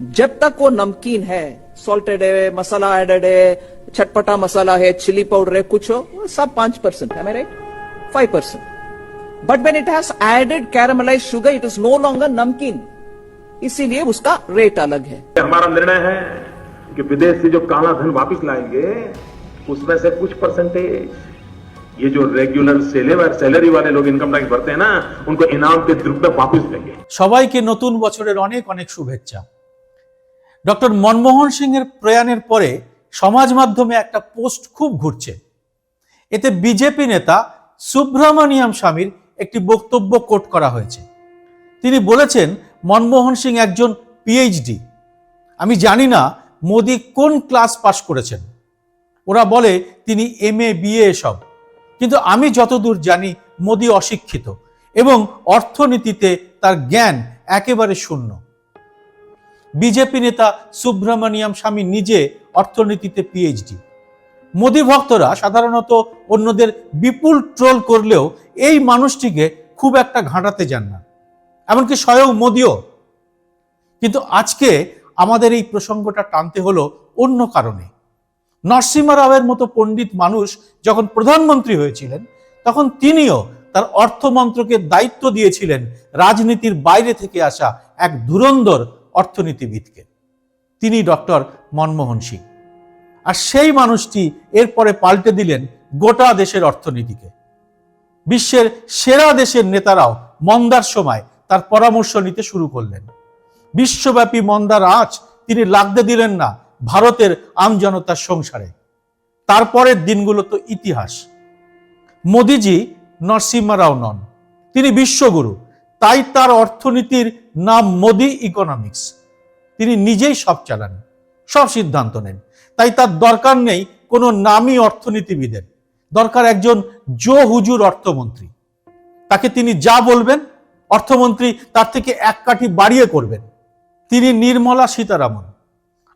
जब तक वो नमकीन है सॉल्टेड है मसाला एडेड है चटपटा मसाला है चिली पाउडर है कुछ हो वो सब पांच परसेंट है right five percent but when it has added caramelise sugar it is no longer नमकीन इसीलिए उसका रेट अलग है हमारा निर्णय है कि विदेश से जो काला धन वापस लाएंगे उसमें से कुछ परसेंटेज ये जो रेगुलर सैलरी सैलरी वाले लोग इनकम टैक्स भरते हैं ना उनको इनाम के रूप में वापस देंगे সবাইকে নতুন বছরের অনেক অনেক শুভেচ্ছা ডক্টর মনমোহন সিং এর প্রয়াণের পরে সমাজ মাধ্যমে একটা পোস্ট খুব ঘুরছে। এতে বিজেপি নেতা সুব্রমণিয়াম স্বামীর একটি বক্তব্য কোট করা হয়েছে। তিনি বলেছেন, মনমোহন সিং একজন পিএইচডি আমি জানি না মোদি কোন ক্লাস পাশ করেছেন। ওরা বলে, তিনি এম এ বিএ এসব কিন্তু আমি যতদূর জানি, মোদি অশিক্ষিত এবং অর্থনীতিতে তার জ্ঞান একেবারে শূন্য। বিজেপি নেতা সুব্রমণিয়াম স্বামী নিজে অর্থনীতিতে পিএইচডি মোদী ভক্তরা সাধারণত অন্যদের বিপুল ট্রোল করলেও এই মানুষটিকে খুব একটা ঘাঁটাতে যান না। এমনকি স্বয়ং মোদিও। কিন্তু আজকে আমাদের এই প্রসঙ্গটা টানতে হলো অন্য কারণে। নরসিংহ রাওয়ের মতো পণ্ডিত মানুষ যখন প্রধানমন্ত্রী হয়েছিলেন, তখন তিনিও তার অর্থমন্ত্রকে দায়িত্ব দিয়েছিলেন রাজনীতির বাইরে থেকে আসা এক ধুরন্ধর অর্থনীতিবিদকে। তিনি ডক্টর মনমোহন সিং। আর সেই মানুষটি এরপরে পাল্টে দিলেন গোটা দেশের অর্থনীতিকে। বিশ্বের সেরা দেশের নেতারাও মন্দার সময় তার পরামর্শ নিতে শুরু করলেন। বিশ্বব্যাপী মন্দার আঁচ তিনি লাগতে দিলেন না ভারতের আমজনতার সংসারে। তারপরের দিনগুলো তো ইতিহাস। মোদিজি নরসিংহ রাও নন। তিনি বিশ্বগুরু। তাই তার অর্থনীতির নাম মোদি ইকোনমিক্স। তিনি নিজেই সব চালান, সব সিদ্ধান্ত নেন। তাই তার দরকার নেই কোনো নামী অর্থনীতিবিদের। দরকার একজন জো হুজুর অর্থমন্ত্রী। তাকে তিনি যা বলবেন, অর্থমন্ত্রী তার থেকে এক কাঠি বাড়িয়ে করবেন। তিনি নির্মলা সীতারামন।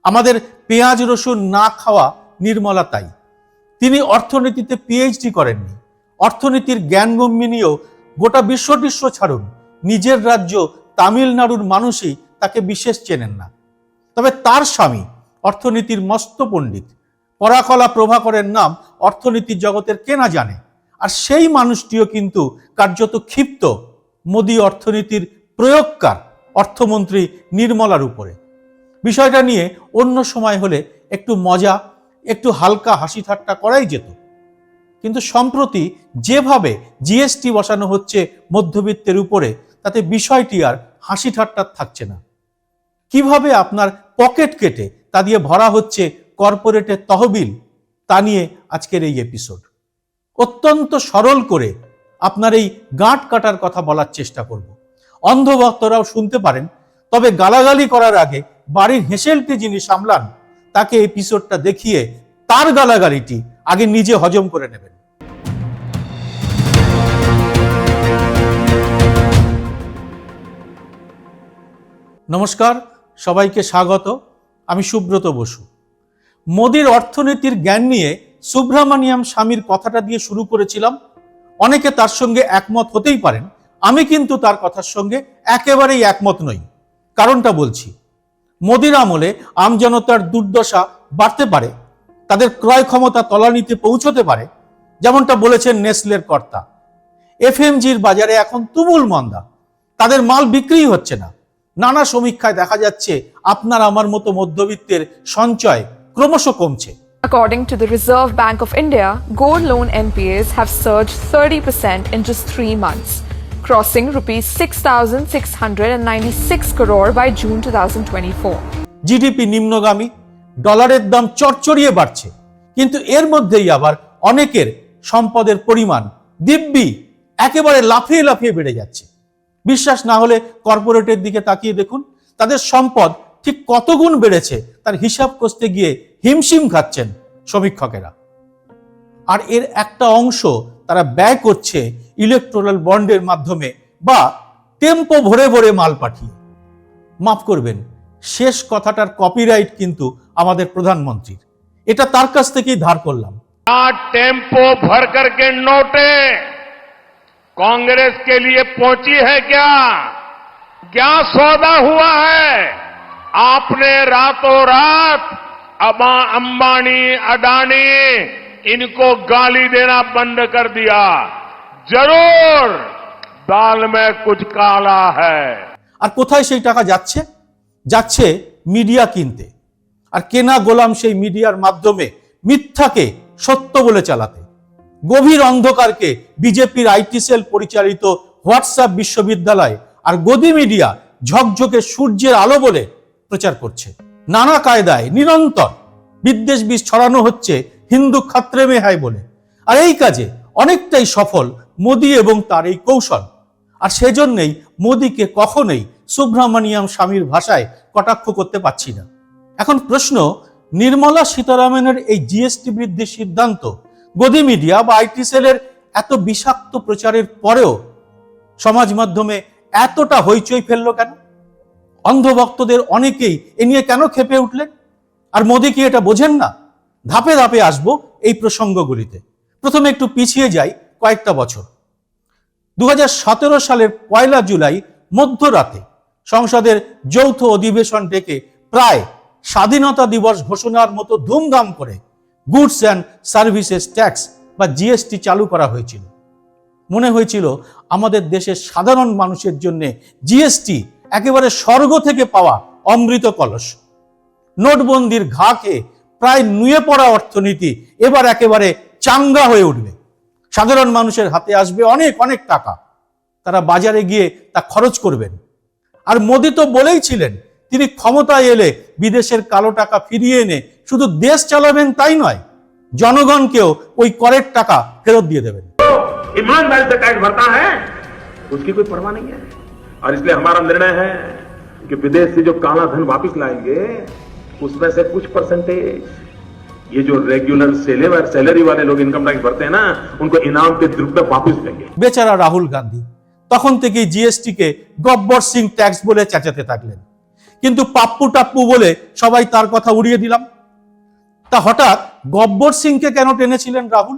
আমাদের পেঁয়াজ রসুন না খাওয়া নির্মলা তাই। তিনি অর্থনীতিতে পিএইচডি করেননি। অর্থনীতির জ্ঞানগম্যি নিয়েও গোটা বিশ্ব টিস্ব ছাড়ুন। নিজের রাজ্য তামিলনাড়ুর মানুষই তাকে বিশেষ চেনেন না। তবে তার স্বামী অর্থনীতির মস্ত পণ্ডিত। পরাকলা প্রভাকরের নাম অর্থনীতির জগতের কেনা জানে। আর সেই মানুষটিও কিন্তু কার্যত ক্ষিপ্ত মোদী অর্থনীতির প্রয়োগকার অর্থমন্ত্রী নির্মলার উপরে। বিষয়টা নিয়ে অন্য সময় হলে একটু মজা, একটু হালকা হাসি ঠাট্টা করাই যেত। কিন্তু সম্প্রতি যেভাবে জিএসটি বসানো হচ্ছে মধ্যবিত্তের উপরে তাতে বিষয়টি আর হাসি ঠাট্টার থাকছে না। কীভাবে আপনার পকেট কেটে তা দিয়ে ভরা হচ্ছে কর্পোরেটের তহবিল, তা নিয়ে আজকের এই এপিসোড অত্যন্ত সরল করে আপনার এই গাঁট কাটার কথা বলার চেষ্টা করব। অন্ধভক্তরাও শুনতে পারেন, তবে গালাগালি করার আগে বাড়ির হেসেলটি যিনি সামলান, তাকে এপিসোডটা দেখিয়ে তার গালাগালিটি আগে নিজে হজম করে নেবেন। নমস্কার, সবাইকে স্বাগত। আমি সুব্রত বসু। মোদির অর্থনীতির জ্ঞান নিয়ে সুব্রমণিয়াম স্বামীর কথাটা দিয়ে শুরু করেছিলাম। অনেকে তার সঙ্গে একমত হতেই পারেন। আমি কিন্তু তার কথার সঙ্গে একেবারেই একমত নই। কারণটা বলছি, মোদির আমলে আমজনতার দুর্দশা বাড়তে পারে, তাদের ক্রয় ক্ষমতা তলানিতে পৌঁছতে পারে, যেমনটা বলেছেন নেসলের কর্তা। এফএমজির বাজারে এখন তুমুল মন্দা। তাদের মাল বিক্রি হচ্ছে না। নানা সমীক্ষায় দেখা যাচ্ছে আপনার আমার মতো মধ্যবিত্তের সঞ্চয় ক্রমশ কমছে According to the Reserve Bank of India, gold loan NPAs have surged 30% in just three months, crossing rupees 6,696 crore by June 2024. GDP নিম্নগামী ডলারের দাম চড়চড়িয়ে বাড়ছে কিন্তু এর মধ্যেই আবার অনেকের সম্পদের পরিমাণ দিব্যি একেবারে লাফিয়ে লাফিয়ে বেড়ে যাচ্ছে বিশ্বাস না হলে কর্পোরেটের দিকে তাকিয়ে দেখুন, তাদের সম্পদ ঠিক কত গুণ বেড়েছে, তার হিসাব কষতে গিয়ে হিমশিম খাচ্ছেন সমীক্ষকেরা। আর এর একটা অংশ তারা ব্যয় করছে ইলেকট্রোনাল বন্ডের মাধ্যমে বা টেম্পো ভরে ভরে মাল পাঠিয়ে। মাফ করবেন, শেষ কথাটার কপিরাইট কিন্তু আমাদের প্রধানমন্ত্রীর। এটা তার কাছ থেকেই ধার করলাম। টেম্পো ভর করকে নোটে। कांग्रेस के लिए पहुंची है क्या क्या सौदा हुआ है आपने रातों रात अबा अंबानी अडानी इनको गाली देना बंद कर दिया जरूर दाल में कुछ काला है আর কোথায় সেই টাকা যাচ্ছে যাচ্ছে মিডিয়া কিনতে আর কেনা গোলাম সেই মিডিয়ার মাধ্যমে মিথ্যাকে সত্য বলে চালাতে গভীর অন্ধকারকে বিজেপির আইটি সেল পরিচালিত হোয়াটসঅ্যাপ বিশ্ববিদ্যালয় আর গদি মিডিয়া ঝকঝকে সূর্যের আলো বলে প্রচার করছে। নানা কায়দায় নিরন্তর বিদ্বেষ বিষ ছড়ানো হচ্ছে হিন্দু খাত্রে মেহাই বলে। আর এই কাজে অনেকটাই সফল মোদী এবং তার এই কৌশল। আর সেজন্যই মোদীকে কখনোই সুব্রমণিয়াম স্বামীর ভাষায় কটাক্ষ করতে পারছি না। এখন প্রশ্ন, নির্মলা সীতারামনের এই জিএসটি বৃদ্ধির সিদ্ধান্ত গদি মিডিয়া বা আইটি সেলের এত বিষাক্ত প্রচারের পরেও সমাজ মাধ্যমে এতটা হইচই ফেলল কেন? অন্ধভক্তদের অনেকেই এ নিয়ে কেন খেপে উঠলেন? আর মোদী কি এটা বোঝেন না? ধাপে ধাপে আসব এই প্রসঙ্গগুলিতে। প্রথমে একটু পিছিয়ে যাই কয়েকটা বছর। দু হাজার সতেরো সালের পয়লা জুলাই মধ্যরাতে সংসদের যৌথ অধিবেশন ডেকে প্রায় স্বাধীনতা দিবস ঘোষণার মতো ধুমধাম করে গুডস অ্যান্ড সার্ভিসেস ট্যাক্স বা জিএসটি চালু করা হয়েছিল। মনে হয়েছিল আমাদের দেশের সাধারণ মানুষের জন্য জিএসটি একেবারে স্বর্গ থেকে পাওয়া অমৃত কলস। নোটবন্দির ঘা খেয়ে প্রায় নুয়ে পড়া অর্থনীতি এবার একেবারে চাঙ্গা হয়ে উঠবে। সাধারণ মানুষের হাতে আসবে অনেক অনেক টাকা। তারা বাজারে গিয়ে তা খরচ করবেন। আর মোদী তো বলেই ছিলেন তিনি ক্ষমতায় এলে বিদেশের কালো টাকা ফিরিয়ে এনে শুধু দেশ চালাবেন তাই নয় জনগণকেও ওই করের টাকা ফেরত দিয়ে দেবেন ईमानदारी से टैक्स भरता है उसकी कोई परवाह नहीं है और इसलिए हमारा निर्णय है कि विदेश से जो काला धन वापस लाएंगे उसमें से कुछ परसेंटेज ये जो रेगुलर सैलरी सैलरी वाले लोग इनकम टैक्स भरते हैं ना उनको इनाम के रूप में वापस देंगे বেচারা রাহুল গান্ধী তখন থেকেই জিএসটি কে গব্বর সিং ট্যাক্স বলে চেঁচাতে থাকলেন কিন্তু পাপ্পু টাপ্পু বলে সবাই তার কথা উড়িয়ে দিলাম তা হঠাৎ গব্বর সিংকে কেন টেনেছিলেন রাহুল?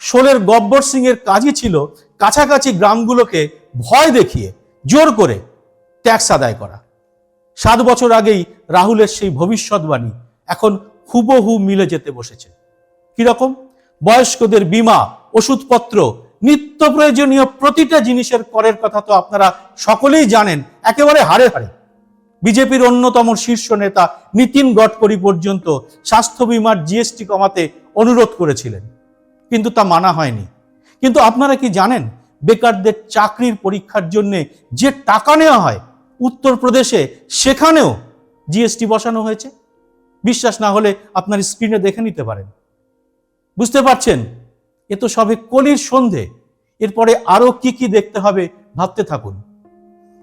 শোলের গব্বর সিং এর কাজই ছিল কাছাকাছি গ্রামগুলোকে ভয় দেখিয়ে, জোর করে ট্যাক্স আদায় করা। সাত বছর আগেই রাহুলের সেই ভবিষ্যৎবাণী এখন হুবহু মিলে যেতে বসেছে। কীরকম? বয়স্কদের বীমা, ওষুধপত্র, নিত্য প্রয়োজনীয় প্রতিটা জিনিসের করের কথা তো আপনারা সকলেই জানেন, একেবারে হারে হারে বিজেপির অন্যতম শীর্ষ নেতা নীতিন গডকরি পর্যন্ত স্বাস্থ্য বিমার জিএসটি কমাতে অনুরোধ করেছিলেন। কিন্তু তা মানা হয়নি। কিন্তু আপনারা কি জানেন, বেকারদের চাকরির পরীক্ষার জন্য যে টাকা নেওয়া হয়, উত্তরপ্রদেশে সেখানেও জিএসটি বসানো হয়েছে? বিশ্বাস না হলে আপনার স্ক্রিনে দেখে নিতে পারেন। বুঝতে পারছেন? এ তো সবে কলির সন্ধে। এরপরে আরও কি কি দেখতে হবে ভাবতে থাকুন।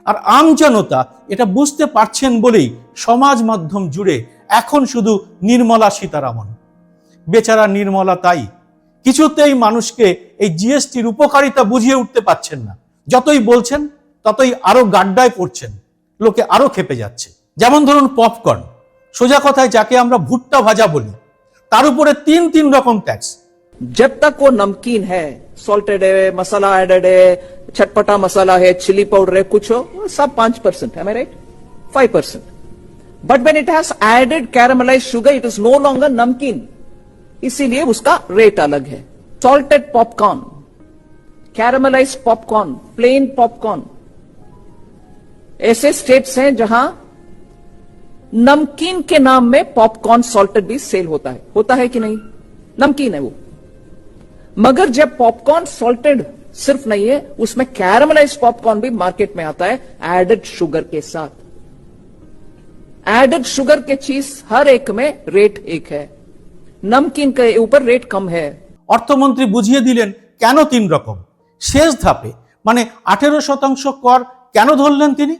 আর আম জনতা এটা বুঝতে পারছেন বলেই সমাজ মাধ্যম জুড়ে এখন শুধু নির্মলা সীতারামন বেচারা নির্মলা তাই কিছুতেই মানুষকে এই জিএসটির উপকারিতা বুঝিয়ে উঠতে পারছেন না যতই বলছেন ততই আরো গাড্ডায় পড়ছেন লোকে আরো খেপে যাচ্ছে যেমন ধরুন পপকর্ন সোজা কথায় যাকে আমরা ভুট্টা ভাজা বলি তার উপরে তিন তিন রকম ট্যাক্স जब तक वो नमकीन है सॉल्टेड है मसाला एडेड है चटपटा मसाला है चिली पाउडर है, कुछ हो, सब पाँच परसेंट है right five percent. But when it has added caramelise sugar it is no longer namkeen इसीलिए उसका रेट अलग है. Salted popcorn caramelise popcorn plain popcorn ऐसे स्टेट्स हैं जहाँ नमकीन के नाम में पॉपकॉर्न सॉल्टेड भी सेल होता है. होता है कि नहीं? नमकीन है वो. मगर जब पॉपकॉर्न सॉल्टेड सिर्फ नहीं है उसमें कैरमलाइज पॉपकॉर्न भी मार्केट में आता है एडेड शुगर के साथ एडेड शुगर के चीज हर एक में रेट एक है नमकीन के ऊपर रेट कम है অর্থমন্ত্রী বুঝিয়ে দিলেন কেন তিন রকম শেষ ধাপে মানে আঠেরো শতাংশ কর কেন ধরলেন তিনি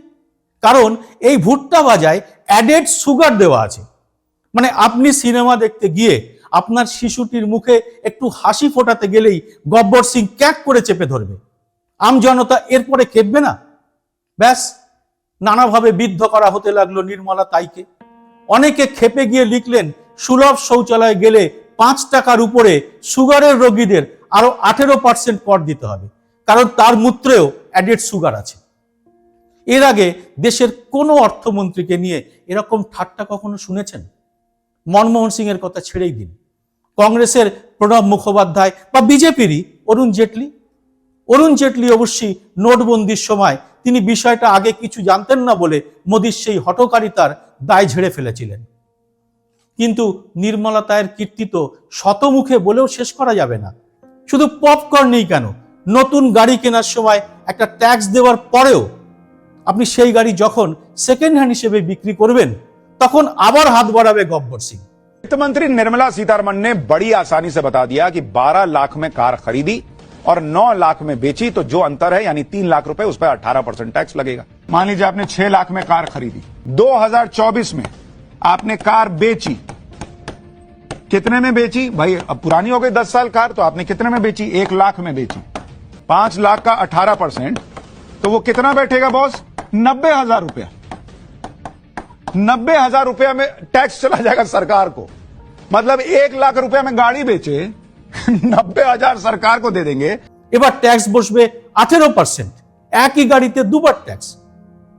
কারণ এই ভুট্টা ভাজায় অ্যাডেড সুগার দেওয়া আছে মানে আপনি সিনেমা দেখতে গিয়ে আপনার শিশুটির মুখে একটু হাসি ফোটাতে গেলেই গব্বর সিং ক্যাক করে চেপে ধরবে। আম জনতা এরপরে খেপবে না? ব্যাস, নানাভাবে বিদ্ধ করা হতে লাগল নির্মলা তাইকে। অনেকে খেপে গিয়ে লিখলেন, সুলভ শৌচালয়ে গেলে পাঁচ টাকার উপরে সুগারের রোগীদের আরও আঠেরো পার্সেন্ট কর দিতে হবে। কারণ তার মূত্রেও অ্যাডেড সুগার আছে। এর আগে দেশের কোনো অর্থমন্ত্রীকে নিয়ে এরকম ঠাট্টা কখনো শুনেছেন? মনমোহন সিং এর কথা ছেড়েই দিন। কংগ্রেসের প্রণব মুখোপাধ্যায় বা বিজেপিরই অরুণ জেটলি। অরুণ জেটলি অবশ্যই নোটবন্দির সময় তিনি বিষয়টা আগে কিছু জানতেন না বলে মোদির সেই হটকারিতার দায় ঝেড়ে ফেলেছিলেন। কিন্তু নির্মলতায়ের কীর্তি তো শতমুখে বলেও শেষ করা যাবে না। শুধু পপকর্নেই কেন? নতুন গাড়ি কেনার সময় একটা ট্যাক্স দেওয়ার পরেও আপনি সেই গাড়ি যখন সেকেন্ড হ্যান্ড হিসেবে বিক্রি করবেন, তখন আবার হাত বাড়াবে গব্বর সিং। वित्त मंत्री निर्मला सीतारमण ने बड़ी आसानी से बता दिया कि 12 लाख में कार खरीदी और 9 लाख में बेची तो जो अंतर है, यानी 3 लाख रुपए, उस पर 18 परसेंट टैक्स लगेगा। मान लीजिए आपने 6 लाख में कार खरीदी। 2024 में आपने कार बेची। कितने में बेची? भाई, अब पुरानी हो गई 10 साल कार तो आपने कितने में बेची? एक लाख में बेची। पाँच लाख का 18 परसेंट तो वो कितना बैठेगा बॉस? नब्बे हज़ार रुपया। नब्बे हज़ार रुपया में टैक्स चला जाएगा सरकार को। मतलब एक लाख रुपया में गाड़ी बेचे नब्बे हजार सरकार को दे देंगे এবার ট্যাক্স বসবে আঠেরো পার্সেন্ট একই গাড়িতে দুবার ট্যাক্স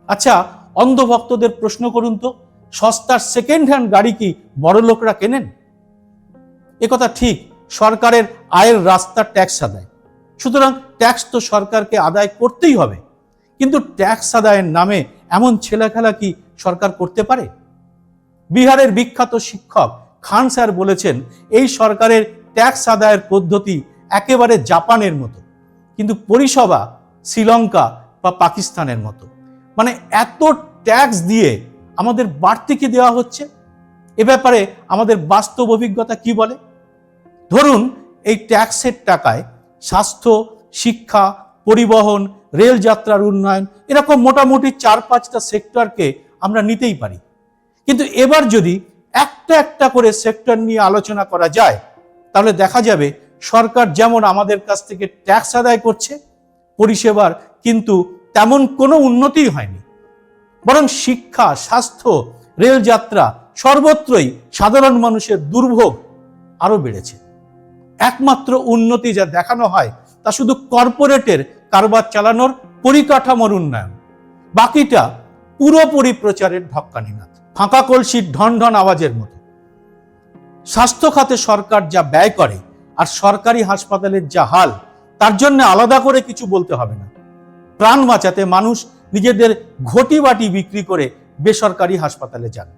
আচ্ছা অন্ধভক্তদের প্রশ্ন করুন তো সস্তার সেকেন্ড হ্যান্ড গাড়ি কি বড় লোকরা কেনেন একথা ঠিক সরকারের আয়ের রাস্তা ট্যাক্স আদায় সুতরাং ট্যাক্স তো সরকারকে আদায় করতেই হবে কিন্তু ট্যাক্স আদায়ের নামে এমন ছেলেখেলা কি সরকার করতে পারে বিহারের বিখ্যাত শিক্ষক খান স্যার বলেছেন, এই সরকারের ট্যাক্স আদায়ের পদ্ধতি একেবারে জাপানের মতো, কিন্তু পরিষেবা শ্রীলঙ্কা বা পাকিস্তানের মতো। মানে এত ট্যাক্স দিয়ে আমাদের বাড়তি কি দেওয়া হচ্ছে? এ ব্যাপারে আমাদের বাস্তব অভিজ্ঞতা কি বলে? ধরুন, এই ট্যাক্সের টাকায় স্বাস্থ্য, শিক্ষা, পরিবহন, রেল যাত্রার উন্নয়ন, এরকম মোটামুটি চার পাঁচটা সেক্টরকে আমরা নিতেই পারি। কিন্তু এবার যদি একটা একটা করে সেক্টর নিয়ে আলোচনা করা যায়, তাহলে দেখা যাবে সরকার যেমন আমাদের কাছ থেকে ট্যাক্স আদায় করছে, পরিষেবার কিন্তু তেমন কোনো উন্নতিই হয়নি। বরং শিক্ষা, স্বাস্থ্য, রেলযাত্রা সর্বত্রই সাধারণ মানুষের দুর্ভোগ আরও বেড়েছে। একমাত্র উন্নতি যা দেখানো হয় তা শুধু কর্পোরেটের কারবার চালানোর পরিকাঠামোর উন্নয়ন, বাকিটা পুরোপুরি প্রচারের ঢক্কানি নাথ ফাঁকা কলসির ঢন ঢন আওয়াজের মতো। স্বাস্থ্য খাতে সরকার যা ব্যয় করে আর সরকারি হাসপাতালের যা হাল, তার জন্য আলাদা করে কিছু বলতে হবে না। প্রাণ বাঁচাতে মানুষ নিজেদের ঘটি বাটি বিক্রি করে বেসরকারি হাসপাতালে যান।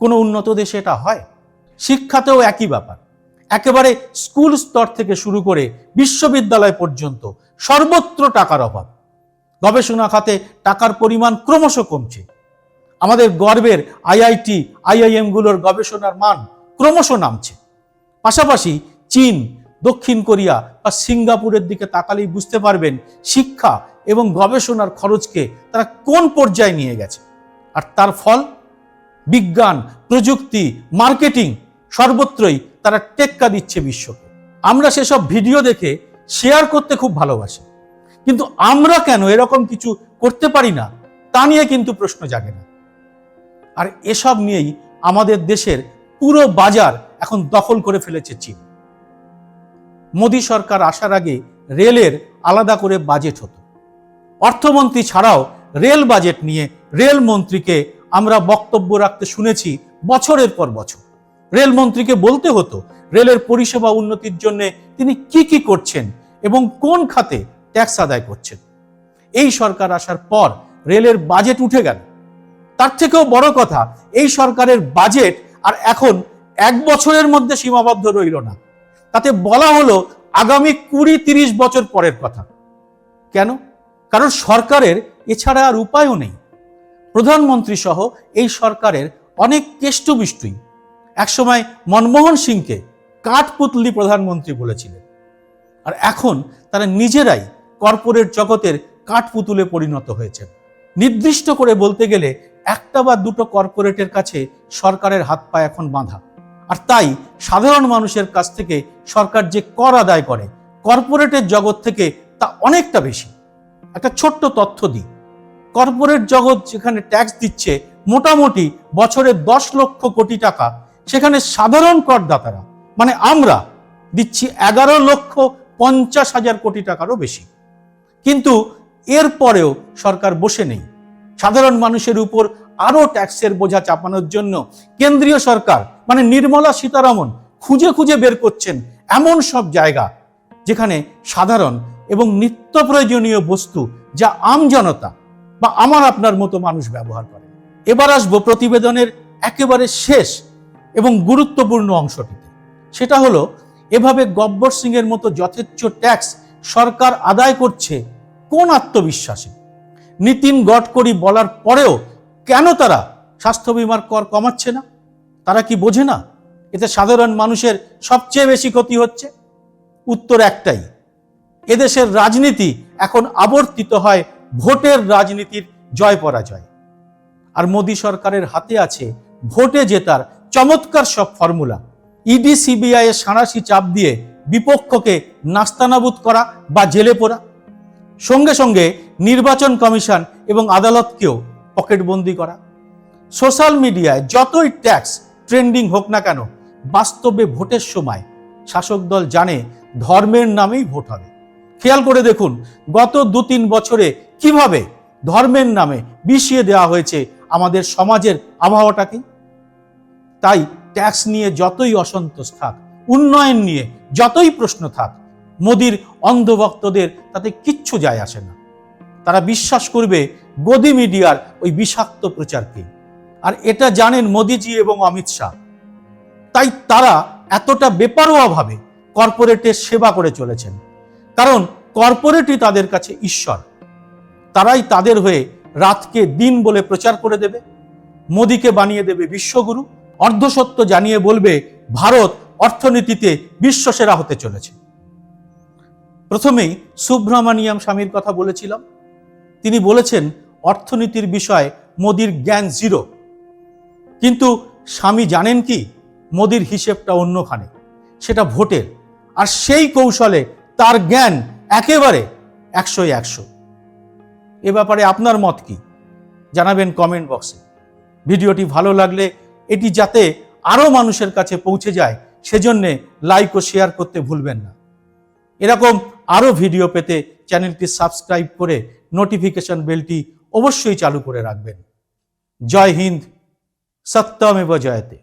কোনো উন্নত দেশে এটা হয়? শিক্ষাতেও একই ব্যাপার। একেবারে স্কুল স্তর থেকে শুরু করে বিশ্ববিদ্যালয় পর্যন্ত সর্বত্র টাকার অভাব। গবেষণা খাতে টাকার পরিমাণ ক্রমশ কমছে। আমাদের গর্বের আইআইটি, আইআইএমগুলোর গবেষণার মান ক্রমশ নামছে। পাশাপাশি চীন, দক্ষিণ কোরিয়া বা সিঙ্গাপুরের দিকে তাকালেই বুঝতে পারবেন শিক্ষা এবং গবেষণার খরচকে তারা কোন পর্যায়ে নিয়ে গেছে। আর তার ফল? বিজ্ঞান, প্রযুক্তি, মার্কেটিং সর্বত্রই তারা টেক্কা দিচ্ছে বিশ্বকে। আমরা সেসব ভিডিও দেখে শেয়ার করতে খুব ভালোবাসি। কিন্তু আমরা কেন এরকম কিছু করতে পারি না? তা নিয়ে কিন্তু প্রশ্ন জাগে না। আর এসব নিয়েই আমাদের দেশের পুরো বাজার এখন দখল করে ফেলেছে চীন। মোদী সরকার আসার আগে রেলের আলাদা করে বাজেট হতো। অর্থমন্ত্রী ছাড়াও রেল বাজেট নিয়ে রেল মন্ত্রীকে আমরা বক্তব্য রাখতে শুনেছি বছরের পর বছর। রেল মন্ত্রীকে বলতে হতো রেলের পরিষেবা উন্নতির জন্য তিনি কি কি করছেন এবং কোন খাতে ট্যাক্স আদায় করছেন। এই সরকার আসার পর রেলের বাজেট উঠে গেল। তার থেকেও বড় কথা, এই সরকারের বাজেট আর এখন এক বছরের মধ্যে সীমাবদ্ধ রইল না। তাতে বলা হলো আগামী কুড়ি তিরিশ বছর পরের কথা। কেন? কারণ সরকারের এছাড়া আর উপায়ও নেই। প্রধানমন্ত্রী সহ এই সরকারের অনেক কেষ্টবিষ্টুই। একসময় মনমোহন সিংকে কাঠপুতলি প্রধানমন্ত্রী বলেছিলেন। আর এখন তারা নিজেরাই কর্পোরেট জগতের কাঠপুতুলে পরিণত হয়েছে নির্দিষ্ট করে বলতে গেলে একটা বা দুটো কর্পোরেটের কাছে সরকারের হাত পা এখন বাঁধা। আর তাই সাধারণ মানুষের কাছ থেকে সরকার যে কর আদায় করে কর্পোরেটের জগৎ থেকে তা অনেকটা বেশি। একটা ছোট্ট তথ্য দিই। কর্পোরেট জগৎ যেখানে ট্যাক্স দিচ্ছে, মোটামুটি বছরে দশ লক্ষ কোটি টাকা, সেখানে সাধারণ করদাতারা মানে আমরা, দিচ্ছি এগারো লক্ষ পঞ্চাশ হাজার কোটি টাকারও বেশি। কিন্তু এরপরেও সরকার বসে নেই। সাধারণ মানুষের উপর আরও ট্যাক্সের বোঝা চাপানোর জন্য কেন্দ্রীয় সরকার মানে নির্মলা সীতারামন, খুঁজে খুঁজে বের করছেন এমন সব জায়গা যেখানে সাধারণ এবং নিত্য প্রয়োজনীয় বস্তু যা আম জনতা বা আমার আপনার মতো মানুষ ব্যবহার করে। এবার আসব প্রতিবেদনের একেবারে শেষ এবং গুরুত্বপূর্ণ অংশটিতে। সেটা হলো, এভাবে গব্বর সিং এর মতো যথেচ্ছ ট্যাক্স সরকার আদায় করছে কোন আত্মবিশ্বাসে? নীতিন গডকরি বলার পরেও কেন তারা স্বাস্থ্য বিমার কর কমাচ্ছে না? তারা কি বোঝে না এতে সাধারণ মানুষের সবচেয়ে বেশি ক্ষতি হচ্ছে? উত্তর একটাই, এদেশের রাজনীতি এখন আবর্তিত হয় ভোটের রাজনীতির জয় পরাজয়। আর মোদী সরকারের হাতে আছে ভোটে জেতার চমৎকার সব ফর্মুলা। ইডি, সিবিআই এর সাঁড়াশি চাপ দিয়ে বিপক্ষকে নাস্তানাবুদ করা বা জেলে পোড়া। সঙ্গে সঙ্গে নির্বাচন কমিশন এবং আদালতকেও পকেটবন্দি করা। সোশ্যাল মিডিয়ায় যতই ট্যাক্স ট্রেন্ডিং হোক না কেন, বাস্তবে ভোটের সময় শাসক দল জানে ধর্মের নামেই ভোট হবে। খেয়াল করে দেখুন, গত দু তিন বছরে কীভাবে ধর্মের নামে বিষিয়ে দেওয়া হয়েছে আমাদের সমাজের আবহাওয়াটাকে? তাই ট্যাক্স নিয়ে যতই অসন্তোষ থাক, উন্নয়ন নিয়ে যতই প্রশ্ন থাক মোদির অন্ধভক্তদের তাতে কিচ্ছু যায় আসে না। তারা বিশ্বাস করবে গদি মিডিয়ার ওই বিষাক্ত প্রচারকে আর এটা জানেন মোদিজি এবং অমিত শাহ। তাই তারা এতটা বেপরোয়াভাবে কর্পোরেটের সেবা করে চলেছেন। কারণ কর্পোরেটই তাদের কাছে ঈশ্বর। তারাই তাদের হয়ে রাতকে দিন বলে প্রচার করে দেবে। মোদিকে বানিয়ে দেবে বিশ্বগুরু। অর্ধসত্য জানিয়ে বলবে, ভারত অর্থনীতিতে বিশ্বসেরা হতে চলেছে। প্রথমেই সুব্রমণিয়াম স্বামীর কথা বলেছিলাম। তিনি বলেছেন, অর্থনীতির বিষয়ে মোদির জ্ঞান জিরো। কিন্তু স্বামী জানেন কি, মোদির হিসেবটা অন্যখানে। সেটা ভোটের। আর সেই কৌশলে তার জ্ঞান একেবারে একশো একশো। এ ব্যাপারে আপনার মত কি? জানাবেন কমেন্ট বক্সে। ভিডিওটি ভালো লাগলে এটি যাতে আরও মানুষের কাছে পৌঁছে যায়, সেজন্যে লাইক ও শেয়ার করতে ভুলবেন না। এরকম আরও ভিডিও পেতে চ্যানেলটি সাবস্ক্রাইব করে নোটিফিকেশন বেলটি অবশ্যই চালু করে রাখবেন। জয় হিন্দ, সত্যমেব জয়তে।